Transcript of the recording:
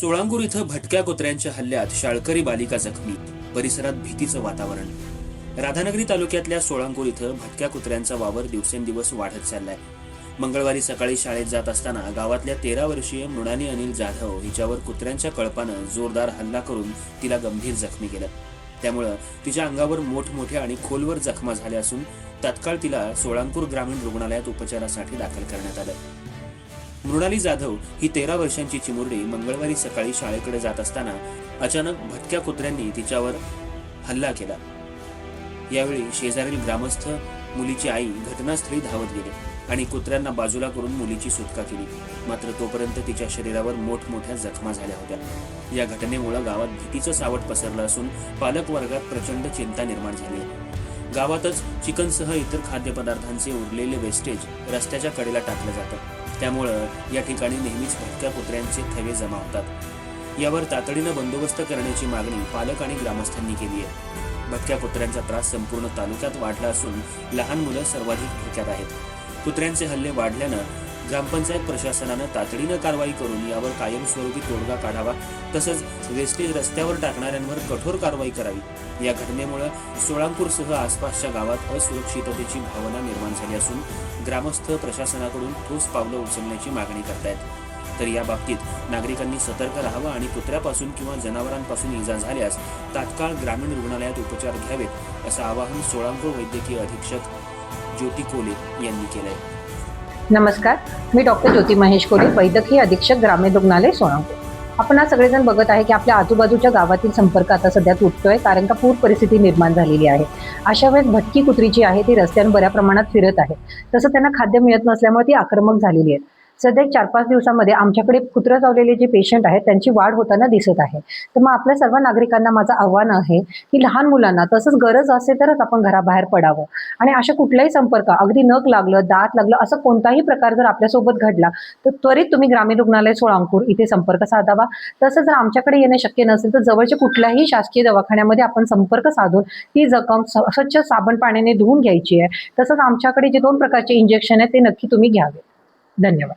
सोळांगूर इथं भटक्या कुत्र्यांच्या हल्ल्यात शाळकरी बालिका जखमी. परिसरात भीतीचं वातावरण. राधानगरी तालुक्यातल्या सोळांगूर इथं भटक्या कुत्र्यांचा वावर दिवसेंदिवस वाढत चाललाय. मंगळवारी सकाळी शाळेत जात असताना गावातल्या तेरा वर्षीय मृणाली अनिल जाधव हिच्यावर कुत्र्यांच्या कळपानं जोरदार हल्ला करून तिला गंभीर जखमी केलं. त्यामुळं तिच्या अंगावर मोठमोठ्या आणि खोलवर जखमा झाल्या असून तत्काळ तिला सोळांपूर ग्रामीण रुग्णालयात उपचारासाठी दाखल करण्यात आलं. मृणाली जाधव ही तेरा वर्षांची चिमुरडी मंगळवारी सकाळी शाळेकडे जात असताना अचानक भटक्या कुत्र्यांनी तिच्यावर हल्ला केला. यावेळी शेजारील ग्रामस्थ मुलीची आई घटनास्थळी धावत गेली आणि कुत्र्यांना बाजूला करून मुलीची सुटका केली. मात्र तोपर्यंत तिच्या शरीरावर मोठमोठ्या जखमा झाल्या होत्या. या घटनेमुळे गावात भीतीचं सावट पसरलं असून पालक वर्गात प्रचंड चिंता निर्माण झाली आहे. गावातच चिकनसह इतर खाद्यपदार्थांचे उरलेले वेस्टेज रस्त्याच्या कडेला टाकलं जातं. त्यामुळं या ठिकाणी नेहमीच भटक्या कुत्र्यांचे थवे जमा होतात यावर तातडीनं बंदोबस्त करण्याची मागणी पालक आणि ग्रामस्थांनी केली आहे. भटक्या कुत्र्यांचा त्रास संपूर्ण तालुक्यात वाढला असून लहान मुलं सर्वाधिक धोक्यात आहेत. कुत्र्यांचे हल्ले वाढल्यानं ग्रामपंचायत प्रशासनानं तातडीनं कारवाई करून यावर कायमस्वरूपी तोडगा काढावा तसंच वेस्टेज रस्त्यावर टाकणाऱ्यांवर कठोर कारवाई करावी. या घटनेमुळे सोळांपूरसह आसपासच्या गावात असुरक्षिततेची भावना निर्माण झाली असून ग्रामस्थ प्रशासनाकडून ठोस पावलं उचलण्याची मागणी करतायत. तर या बाबतीत नागरिकांनी सतर्क राहावं आणि कुत्र्यापासून किंवा जनावरांपासून इजा झाल्यास तात्काळ ग्रामीण रुग्णालयात उपचार घ्यावेत असं आवाहन सोळांपूर वैद्यकीय अधीक्षक ज्योती कोले यांनी केलंय. नमस्कार मी डॉक्टर ज्योती महेश कोले वैद्यकीय अधीक्षक ग्रामीण रुग्णालय सोनापूर आपण आज सगळेजण बघत आहे की आपल्या आजूबाजूच्या गावातील संपर्क आता सध्या तुटतोय कारण का पूर परिस्थिती निर्माण झालेली आहे. अशा वेळेस भटकी कुत्री जी आहे ती रस्त्यावर बऱ्या प्रमाणात फिरत आहे. तसं त्यांना खाद्य मिळत नसल्यामुळे ती आक्रमक झालेली आहे. सध्या चार पाच दिवसामध्ये आमच्याकडे कुत्रं चावलेले जे पेशंट आहेत त्यांची वाढ होताना दिसत आहे. तर मग आपल्या सर्व नागरिकांना माझं आव्हान आहे की लहान मुलांना तसंच गरज असेल तरच आपण घराबाहेर पडावं. आणि अशा कुठलाही संपर्क अगदी नख लागलं दात लागलं असं कोणताही प्रकार जर आपल्यासोबत घडला तर त्वरित तुम्ही ग्रामीण रुग्णालय सोळांकूर इथे संपर्क साधावा. तसंच जर आमच्याकडे येणं शक्य नसेल तर जवळच्या कुठल्याही शासकीय दवाखान्यामध्ये आपण संपर्क साधून ती जखम स्वच्छ साबण पाण्याने धुवून घ्यायची आहे. तसंच आमच्याकडे जे दोन प्रकारचे इंजेक्शन आहे ते नक्की तुम्ही घ्यावे. धन्यवाद.